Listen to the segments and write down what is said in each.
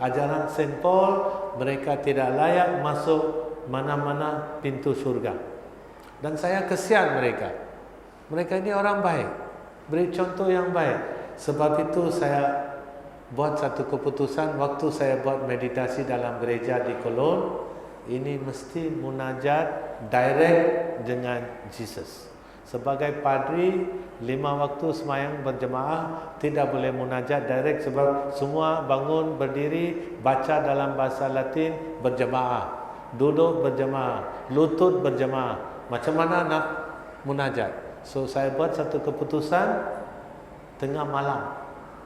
ajaran Saint Paul, mereka tidak layak masuk mana-mana pintu surga. Dan saya kesian mereka. Mereka ini orang baik. Beri contoh yang baik. Sebab itu saya buat satu keputusan waktu saya buat meditasi dalam gereja di Kolon, ini mesti munajat direct dengan Jesus. Sebagai padri, lima waktu semayang berjemaah tidak boleh munajat direct sebab semua bangun berdiri baca dalam bahasa Latin berjemaah. Duduk berjemaah, lutut berjemaah. Macam mana nak munajat? So saya buat satu keputusan tengah malam.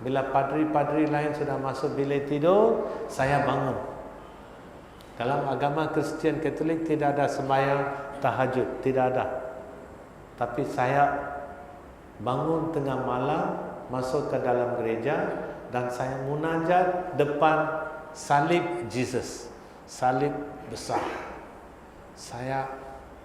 Bila padri-padri lain sudah masuk bilik tidur, saya bangun. Dalam agama Kristian Katolik tidak ada sembahyang tahajud, tidak ada. Tapi saya bangun tengah malam masuk ke dalam gereja dan saya munajat depan salib Jesus. Salib besar. Saya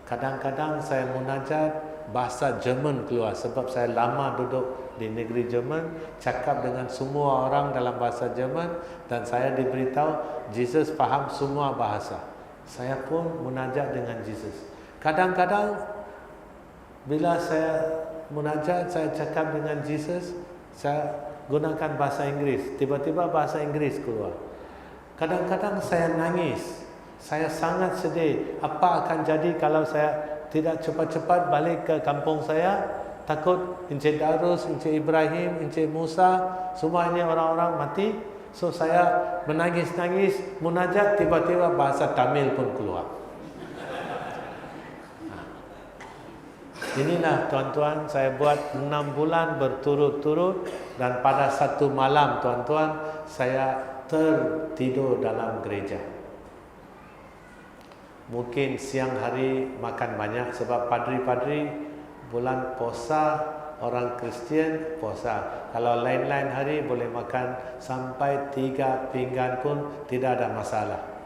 kadang-kadang saya munajat bahasa Jerman keluar sebab saya lama duduk di negeri Jerman cakap dengan semua orang dalam bahasa Jerman dan saya diberitahu Jesus faham semua bahasa. Saya pun munajat dengan Jesus. Kadang-kadang bila saya munajat, saya cakap dengan Jesus, saya gunakan bahasa Inggeris. Tiba-tiba bahasa Inggeris keluar. Kadang-kadang saya nangis. Saya sangat sedih. Apa akan jadi kalau saya tidak cepat-cepat balik ke kampung saya? Takut Encik Darus, Encik Ibrahim, Encik Musa, semuanya orang-orang mati. So saya menangis-nangis, munajat, tiba-tiba bahasa Tamil pun keluar. Inilah tuan-tuan saya buat enam bulan berturut-turut dan pada satu malam tuan-tuan saya tertidur dalam gereja. Mungkin siang hari makan banyak sebab padri-padri bulan puasa orang Kristian puasa. Kalau lain-lain hari boleh makan sampai tiga pinggan pun tidak ada masalah.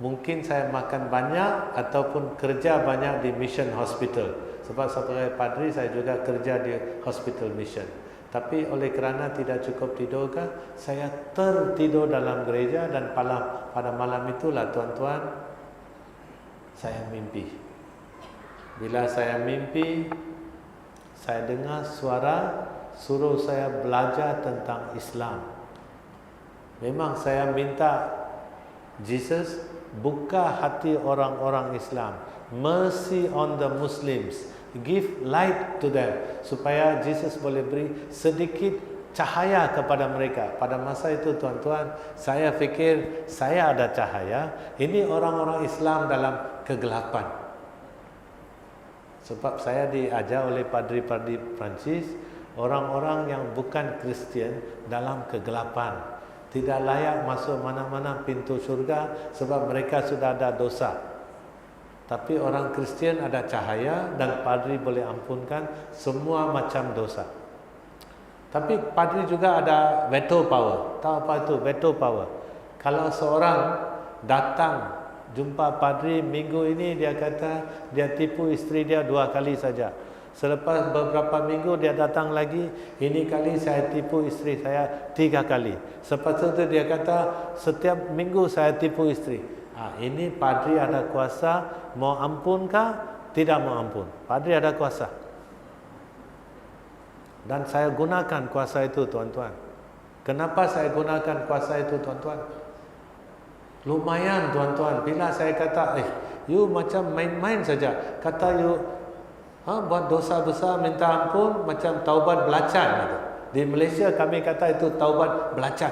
Mungkin saya makan banyak ataupun kerja banyak di mission hospital. Sebab sebagai padri saya juga kerja di hospital mission. Tapi oleh kerana tidak cukup tidur kan, saya tertidur dalam gereja dan pada, pada malam itulah tuan-tuan, saya mimpi. Bila saya mimpi, saya dengar suara suruh saya belajar tentang Islam. Memang saya minta Jesus buka hati orang-orang Islam. Mercy on the Muslims. Give light to them. Supaya Jesus boleh beri sedikit cahaya kepada mereka. Pada masa itu tuan-tuan saya fikir saya ada cahaya. Ini orang-orang Islam dalam kegelapan. Sebab saya diajar oleh padri-padri Prancis orang-orang yang bukan Kristian dalam kegelapan tidak layak masuk mana-mana pintu surga sebab mereka sudah ada dosa. Tapi orang Kristian ada cahaya dan padri boleh ampunkan semua macam dosa. Tapi padri juga ada veto power. Tahu apa itu veto power? Kalau seorang datang jumpa padri minggu ini dia kata dia tipu isteri dia dua kali saja. Selepas beberapa minggu dia datang lagi, ini kali saya tipu isteri saya tiga kali. Selepas itu dia kata setiap minggu saya tipu isteri. Ha, ini padri ada kuasa mau ampunkah? Tidak mau ampun. Padri ada kuasa. Dan saya gunakan kuasa itu tuan-tuan. Kenapa saya gunakan kuasa itu tuan-tuan? Lumayan tuan-tuan. Bila saya kata, eh, you macam main-main saja. Kata you, ha, buat dosa besar minta ampun macam taubat belacan gitu. Di Malaysia kami kata itu taubat belacan.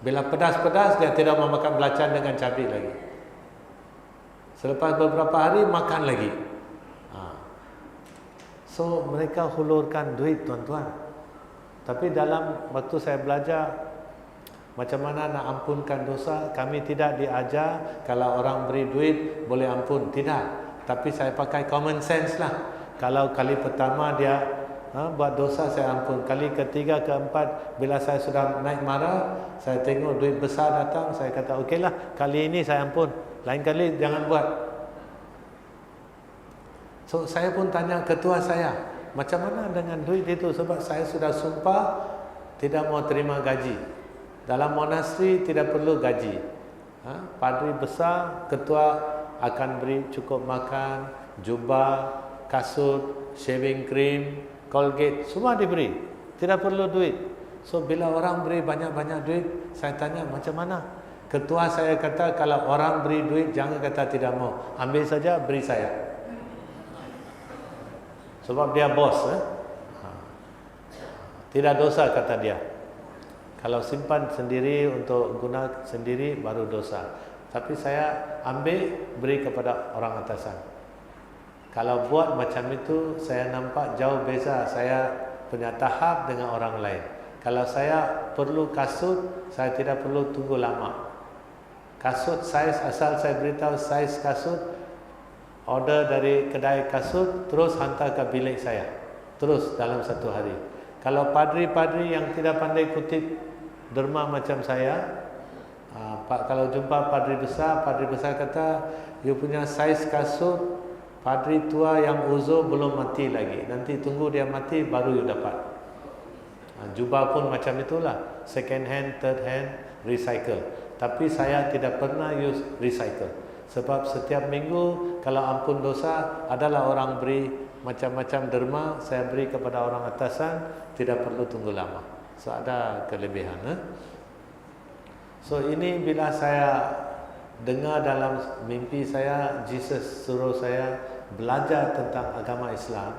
Bila pedas-pedas dia tidak mau makan belacan dengan cabai lagi. Selepas beberapa hari makan lagi. Ha. So mereka hulurkan duit tuan-tuan. Tapi dalam waktu saya belajar macam mana nak ampunkan dosa, kami tidak diajar kalau orang beri duit boleh ampun, tidak. Tapi saya pakai common sense lah. Kalau kali pertama dia ha, buat dosa saya ampun. Kali ketiga, keempat, bila saya sudah naik marah, saya tengok duit besar datang, saya kata okeylah, kali ini saya ampun. Lain kali jangan buat. So saya pun tanya ketua saya, macam mana dengan duit itu sebab saya sudah sumpah tidak mau terima gaji. dalam monasteri tidak perlu gaji. Ha? Padri besar, ketua akan beri cukup makan, jubah, kasut, shaving cream, colgate, semua diberi. Tidak perlu duit. So bila orang beri banyak-banyak duit, saya tanya macam mana? Ketua saya kata kalau orang beri duit jangan kata tidak mau. Ambil saja beri saya. Sebab dia bos eh? Ha. Tidak dosa kata dia. Kalau simpan sendiri untuk guna sendiri baru dosa. Tapi saya ambil beri kepada orang atasan. Kalau buat macam itu saya nampak jauh beza saya punya tahap dengan orang lain. Kalau saya perlu kasut, saya tidak perlu tunggu lama. Kasut saiz asal saya beritahu saiz kasut order dari kedai kasut terus hantar ke bilik saya. Terus dalam satu hari. Kalau padri-padri yang tidak pandai kutip derma macam saya uh, kalau jumpa padri besar padri besar kata you punya saiz kasut padri tua yang uzur belum mati lagi. Nanti tunggu dia mati baru you dapat. Uh, jubah pun macam itulah. Second hand third hand recycle. Tapi saya tidak pernah use recycle. Sebab setiap minggu kalau ampun dosa adalah orang beri macam-macam derma saya beri kepada orang atasan tidak perlu tunggu lama. So ada kelebihan eh? So ini bila saya dengar dalam mimpi saya Jesus suruh saya belajar tentang agama Islam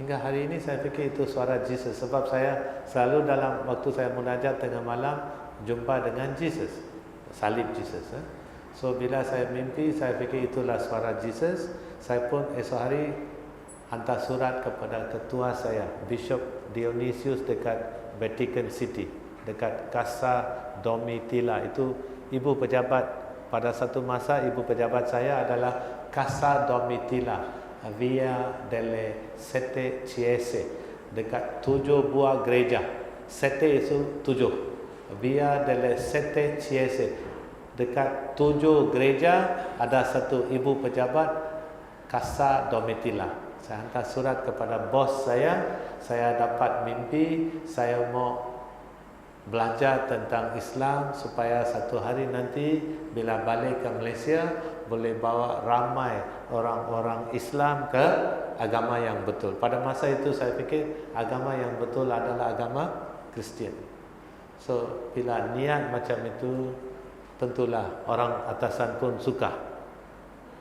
Hingga hari ini saya fikir itu suara Jesus. Sebab saya selalu dalam waktu saya munajat tengah malam Jumpa dengan Jesus Salib Jesus eh? So bila saya mimpi saya fikir itulah suara Jesus. Saya pun esok hari hantar surat kepada ketua saya Bishop Dionysius dekat Vatican City dekat Casa Domitila. Itu ibu pejabat. Pada satu masa ibu pejabat saya adalah Casa Domitila Via delle Sette Chiese dekat tujuh buah gereja. Sette itu tujuh. Via delle Sette Chiese dekat tujuh gereja ada satu ibu pejabat Casa Domitila. Saya hantar surat kepada bos saya. Saya dapat mimpi saya mau belajar tentang Islam supaya satu hari nanti bila balik ke Malaysia boleh bawa ramai orang-orang Islam ke agama yang betul. Pada masa itu saya fikir agama yang betul adalah agama Kristian. So bila niat macam itu tentulah orang atasan pun suka.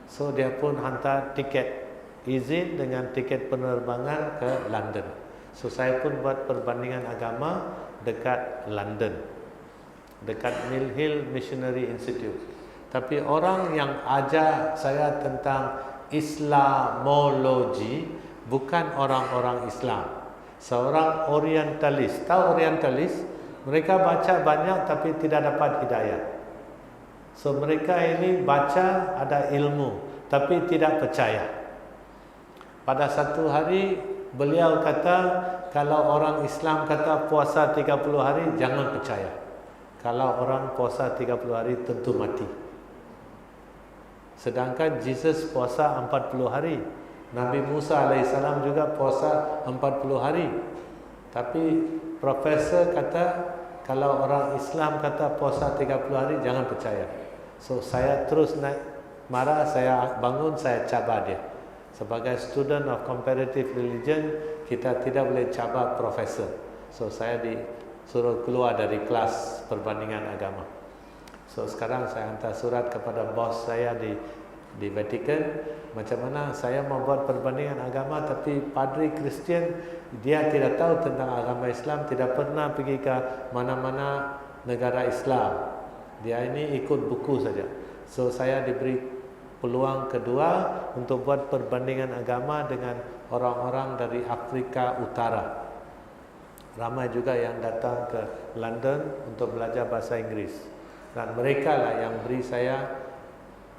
So dia pun hantar tiket izin dengan tiket penerbangan ke London. So saya pun buat perbandingan agama dekat London. Dekat Mill Hill Missionary Institute. Tapi orang yang ajar saya tentang Islamologi bukan orang-orang Islam. Seorang orientalis. Tahu orientalis? Mereka baca banyak tapi tidak dapat hidayah. So mereka ini baca ada ilmu tapi tidak percaya. Pada satu hari beliau kata kalau orang Islam kata puasa 30 hari jangan percaya. Kalau orang puasa 30 hari tentu mati. Sedangkan Jesus puasa 40 hari. Nabi Musa AS juga puasa 40 hari. Tapi profesor kata kalau orang Islam kata puasa 30 hari jangan percaya. So saya terus naik marah saya bangun saya cabar dia. Sebagai student of comparative religion, kita tidak boleh cabar profesor. So saya disuruh keluar dari kelas perbandingan agama. So sekarang saya hantar surat kepada bos saya di di Vatican macam mana saya membuat perbandingan agama tapi padri Kristian dia tidak tahu tentang agama Islam tidak pernah pergi ke mana-mana negara Islam dia ini ikut buku saja so saya diberi peluang kedua untuk buat perbandingan agama dengan orang-orang dari Afrika Utara. Ramai juga yang datang ke London untuk belajar bahasa Inggeris. Dan mereka lah yang beri saya,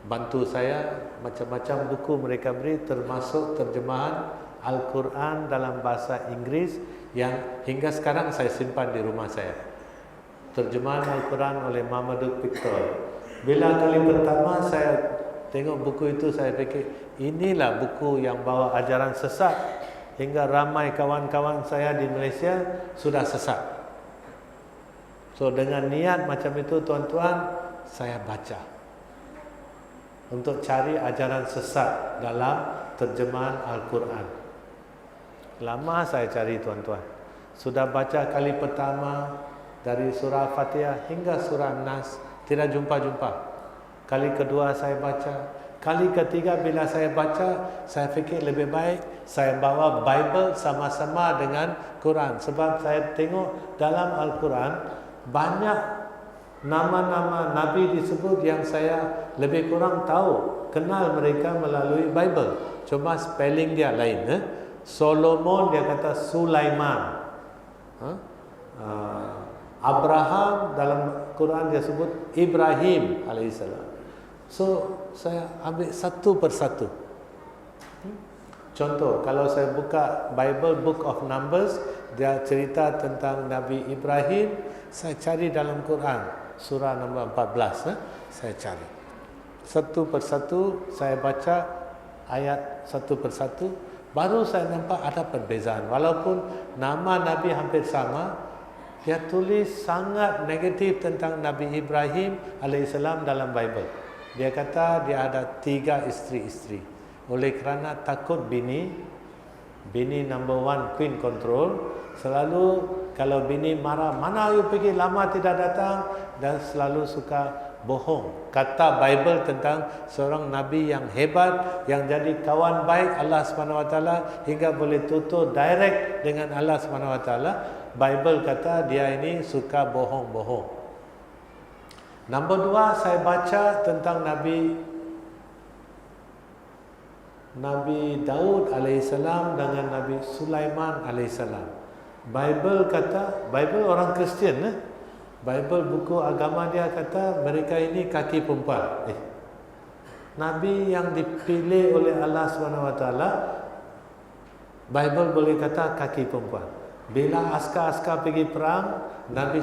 bantu saya macam-macam buku mereka beri termasuk terjemahan Al-Quran dalam bahasa Inggeris yang hingga sekarang saya simpan di rumah saya. Terjemahan Al-Quran oleh Mamadou Victor. Bila kali pertama saya Tengok buku itu saya fikir inilah buku yang bawa ajaran sesat hingga ramai kawan-kawan saya di Malaysia sudah sesat. So dengan niat macam itu tuan-tuan saya baca untuk cari ajaran sesat dalam terjemahan Al-Quran. Lama saya cari tuan-tuan. Sudah baca kali pertama dari surah Fatihah hingga surah Nas tidak jumpa-jumpa. Kali kedua saya baca, Kali ketiga bila saya baca, saya fikir lebih baik saya bawa Bible sama-sama dengan Quran. Sebab saya tengok dalam Al-Quran banyak nama-nama Nabi disebut yang saya lebih kurang tahu. Kenal mereka melalui Bible. Cuma spelling dia lain. Eh? Solomon dia kata Sulaiman. Huh? Uh, Abraham dalam Quran dia sebut Ibrahim alaihissalam. So saya ambil satu persatu. Contoh, kalau saya buka Bible Book of Numbers, dia cerita tentang Nabi Ibrahim, saya cari dalam Quran, surah nombor 14, eh? saya cari. Satu persatu saya baca ayat satu persatu, baru saya nampak ada perbezaan. Walaupun nama Nabi hampir sama, dia tulis sangat negatif tentang Nabi Ibrahim alaihissalam dalam Bible. Dia kata dia ada tiga isteri-isteri. Oleh kerana takut bini, bini number one queen control, selalu kalau bini marah, mana you pergi lama tidak datang dan selalu suka bohong. Kata Bible tentang seorang nabi yang hebat yang jadi kawan baik Allah SWT hingga boleh tutur direct dengan Allah SWT. Bible kata dia ini suka bohong-bohong. Nombor dua saya baca tentang Nabi Nabi Daud alaihissalam dengan Nabi Sulaiman alaihissalam. Bible kata, Bible orang Kristian eh? Bible buku agama dia kata mereka ini kaki perempuan. Eh. Nabi yang dipilih oleh Allah SWT Bible boleh kata kaki perempuan. Bila askar-askar pergi perang, Nabi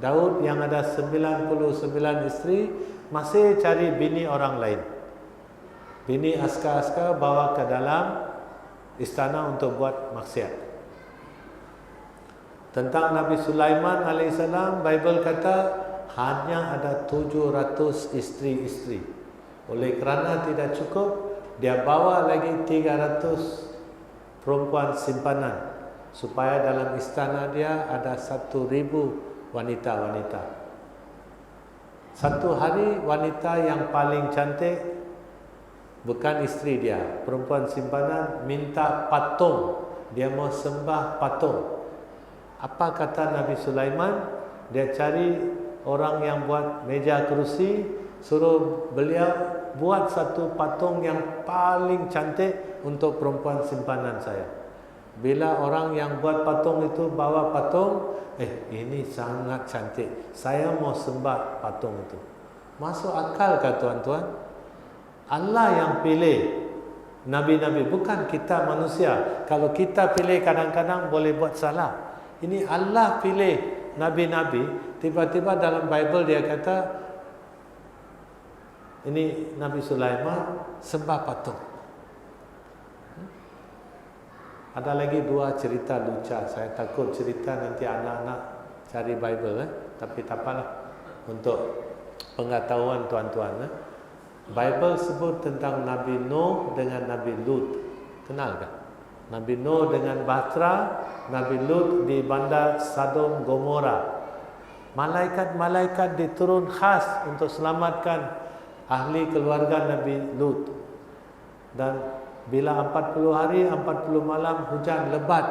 Daud yang ada 99 isteri masih cari bini orang lain. Bini askar-askar bawa ke dalam istana untuk buat maksiat. Tentang Nabi Sulaiman alaihissalam Bible kata hanya ada 700 isteri-isteri. Oleh kerana tidak cukup, dia bawa lagi 300 perempuan simpanan supaya dalam istana dia ada 1000 wanita-wanita. Satu hari wanita yang paling cantik bukan isteri dia, perempuan simpanan minta patung. Dia mau sembah patung. Apa kata Nabi Sulaiman? Dia cari orang yang buat meja kerusi, suruh beliau buat satu patung yang paling cantik untuk perempuan simpanan saya. Bila orang yang buat patung itu bawa patung, Eh ini sangat cantik. Saya mau sembah patung itu. Masuk akal ke tuan-tuan? Allah yang pilih Nabi-Nabi Bukan kita manusia. Kalau kita pilih kadang-kadang boleh buat salah. Ini Allah pilih Nabi-Nabi. Tiba-tiba dalam Bible dia kata Ini Nabi Sulaiman Sembah patung ada lagi dua cerita lucu. Saya takut cerita nanti anak-anak cari Bible. Eh? Tapi tak apalah. Untuk pengetahuan tuan-tuan. Eh? Bible sebut tentang Nabi Nuh dengan Nabi Lut. Kenal kan? Nabi Nuh dengan Batra. Nabi Lut di bandar Sadom Gomora. Malaikat-malaikat diturun khas untuk selamatkan ahli keluarga Nabi Lut. Dan bila 40 hari 40 malam hujan lebat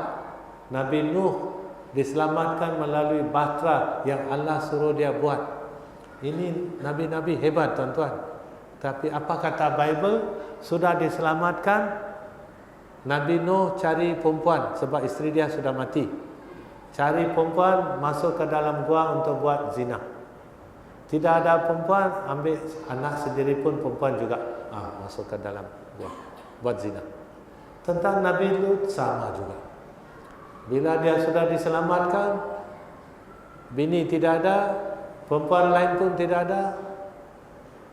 Nabi Nuh diselamatkan melalui bahtera yang Allah suruh dia buat. Ini nabi-nabi hebat tuan-tuan. Tapi apa kata Bible? Sudah diselamatkan Nabi Nuh cari perempuan sebab isteri dia sudah mati. Cari perempuan masuk ke dalam gua untuk buat zina. Tidak ada perempuan ambil anak sendiri pun perempuan juga. Ah, masuk ke dalam buat zina. Tentang Nabi Lut sama juga. Bila dia sudah diselamatkan, bini tidak ada, perempuan lain pun tidak ada,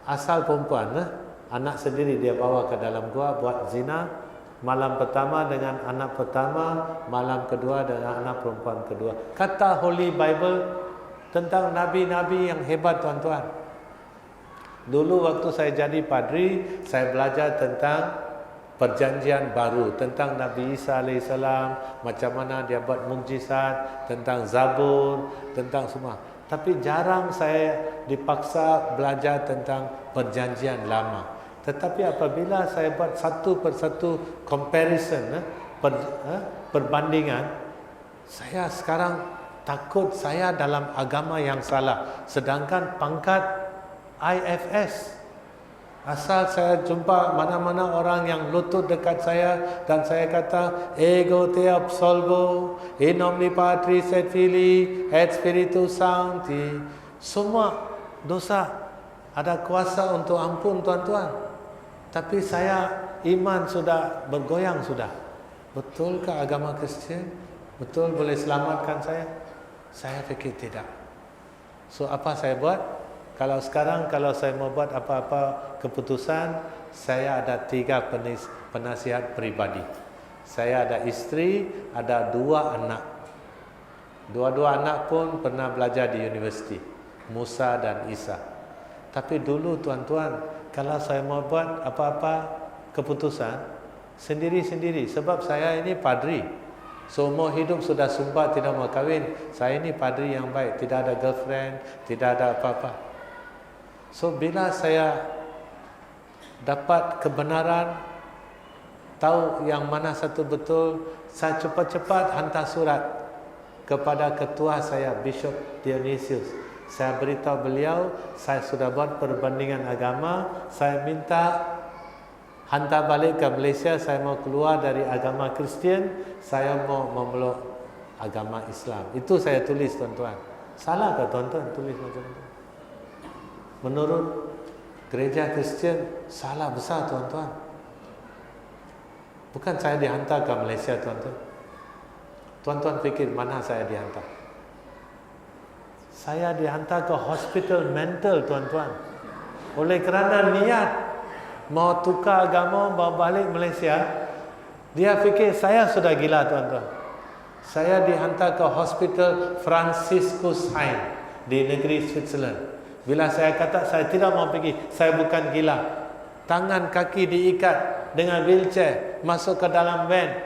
asal perempuan, eh? anak sendiri dia bawa ke dalam gua buat zina. Malam pertama dengan anak pertama, malam kedua dengan anak perempuan kedua. Kata Holy Bible, tentang nabi-nabi yang hebat tuan-tuan. Dulu waktu saya jadi padri, saya belajar tentang perjanjian baru tentang Nabi Isa AS, macam mana dia buat mukjizat, tentang Zabur, tentang semua. Tapi jarang saya dipaksa belajar tentang perjanjian lama. Tetapi apabila saya buat satu persatu comparison, eh, per, eh, perbandingan, saya sekarang takut saya dalam agama yang salah. Sedangkan pangkat IFS, asal saya jumpa mana-mana orang yang lutut dekat saya dan saya kata ego te absolvo in nomine patris et filii et spiritus sancti semua dosa ada kuasa untuk ampun tuan-tuan tapi saya iman sudah bergoyang sudah. Betulkah agama Kristian? Betul boleh selamatkan saya? Saya fikir tidak. So apa saya buat? Kalau sekarang kalau saya mau buat apa-apa keputusan, saya ada tiga penis, penasihat pribadi. Saya ada isteri, ada dua anak. Dua-dua anak pun pernah belajar di universiti, Musa dan Isa. Tapi dulu tuan-tuan, kalau saya mau buat apa-apa keputusan sendiri-sendiri sebab saya ini padri semua hidup sudah sumpah tidak mau kahwin saya ini padri yang baik tidak ada girlfriend tidak ada apa-apa so bila saya dapat kebenaran tahu yang mana satu betul saya cepat-cepat hantar surat kepada ketua saya Bishop Dionysius saya beritahu beliau, saya sudah buat perbandingan agama, saya minta hantar balik ke Malaysia, saya mau keluar dari agama Kristian, saya mau memeluk agama Islam. Itu saya tulis tuan-tuan. Salah ke tuan-tuan tulis macam itu? Menurut gereja Kristian, salah besar tuan-tuan. Bukan saya dihantar ke Malaysia tuan-tuan. Tuan-tuan fikir mana saya dihantar? saya dihantar ke hospital mental tuan-tuan oleh kerana niat mau tukar agama mau balik Malaysia dia fikir saya sudah gila tuan-tuan saya dihantar ke hospital Franciscus Hain di negeri Switzerland bila saya kata saya tidak mau pergi saya bukan gila tangan kaki diikat dengan wheelchair masuk ke dalam van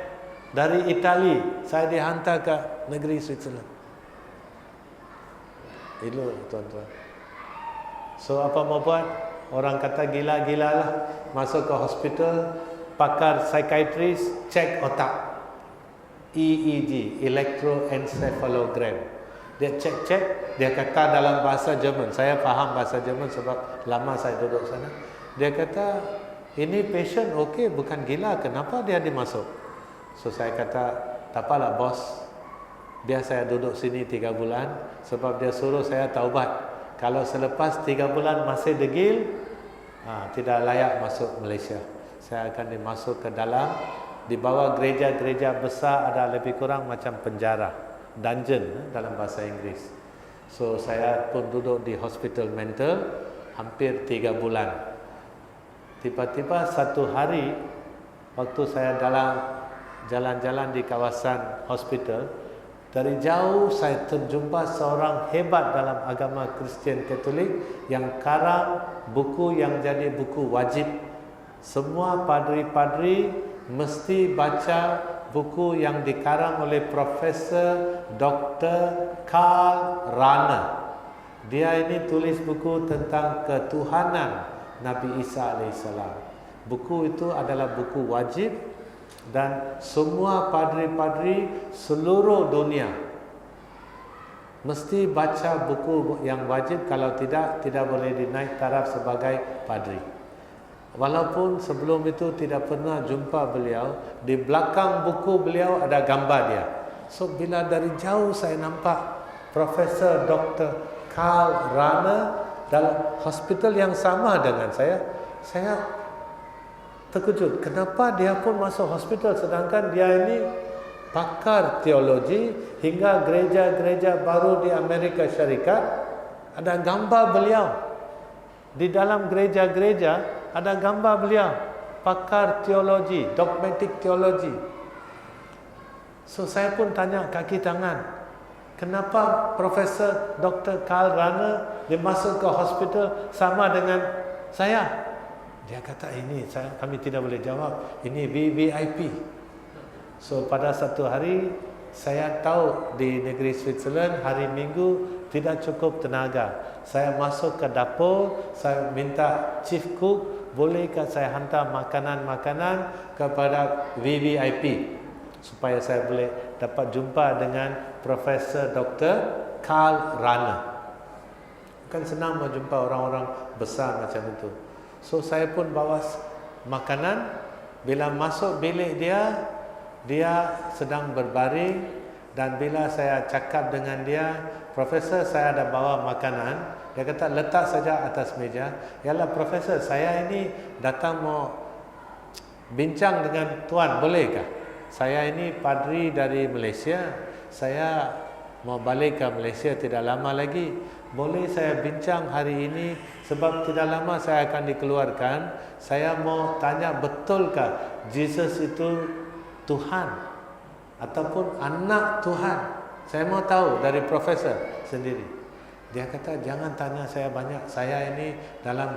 dari Itali saya dihantar ke negeri Switzerland itu tuan-tuan. So apa mau buat? Orang kata gila-gila lah. Masuk ke hospital, pakar psikiatris, cek otak. EEG, electroencephalogram. Dia cek-cek, dia kata dalam bahasa Jerman. Saya faham bahasa Jerman sebab lama saya duduk sana. Dia kata, ini patient okey, bukan gila. Kenapa dia dimasuk? So saya kata, tak apalah bos, Biar saya duduk sini tiga bulan sebab dia suruh saya taubat. Kalau selepas tiga bulan masih degil, ha, tidak layak masuk Malaysia. Saya akan dimasuk ke dalam di bawah gereja-gereja besar ada lebih kurang macam penjara, dungeon eh, dalam bahasa Inggeris. So saya pun duduk di hospital mental hampir tiga bulan. Tiba-tiba satu hari waktu saya dalam jalan-jalan di kawasan hospital, dari jauh saya terjumpa seorang hebat dalam agama Kristian Katolik yang karang buku yang jadi buku wajib. Semua padri-padri mesti baca buku yang dikarang oleh Profesor Dr. Karl Rahner. Dia ini tulis buku tentang ketuhanan Nabi Isa AS. Buku itu adalah buku wajib dan semua padri-padri seluruh dunia mesti baca buku yang wajib kalau tidak tidak boleh dinaik taraf sebagai padri walaupun sebelum itu tidak pernah jumpa beliau di belakang buku beliau ada gambar dia so bila dari jauh saya nampak Profesor Dr. Karl Rahner dalam hospital yang sama dengan saya saya terkejut. Kenapa dia pun masuk hospital sedangkan dia ini pakar teologi hingga gereja-gereja baru di Amerika Syarikat ada gambar beliau. Di dalam gereja-gereja ada gambar beliau. Pakar teologi, dogmatic teologi. So saya pun tanya kaki tangan. kenapa Profesor Dr. Carl Runner dia masuk ke hospital sama dengan saya? Dia kata ini saya kami tidak boleh jawab. Ini VVIP. So pada satu hari saya tahu di negeri Switzerland hari Minggu tidak cukup tenaga. Saya masuk ke dapur, saya minta chief cook bolehkah saya hantar makanan-makanan kepada VVIP supaya saya boleh dapat jumpa dengan Profesor Dr. Carl Rana. Kan senang berjumpa orang-orang besar macam itu. So saya pun bawa makanan bila masuk bilik dia dia sedang berbaring dan bila saya cakap dengan dia, Profesor saya ada bawa makanan, dia kata letak saja atas meja. Yalah profesor, saya ini datang mau bincang dengan tuan, bolehkah? Saya ini padri dari Malaysia. Saya mau balik ke Malaysia tidak lama lagi. Boleh saya bincang hari ini sebab tidak lama saya akan dikeluarkan. Saya mau tanya betulkah Jesus itu Tuhan ataupun anak Tuhan? Saya mau tahu dari profesor sendiri. Dia kata jangan tanya saya banyak. Saya ini dalam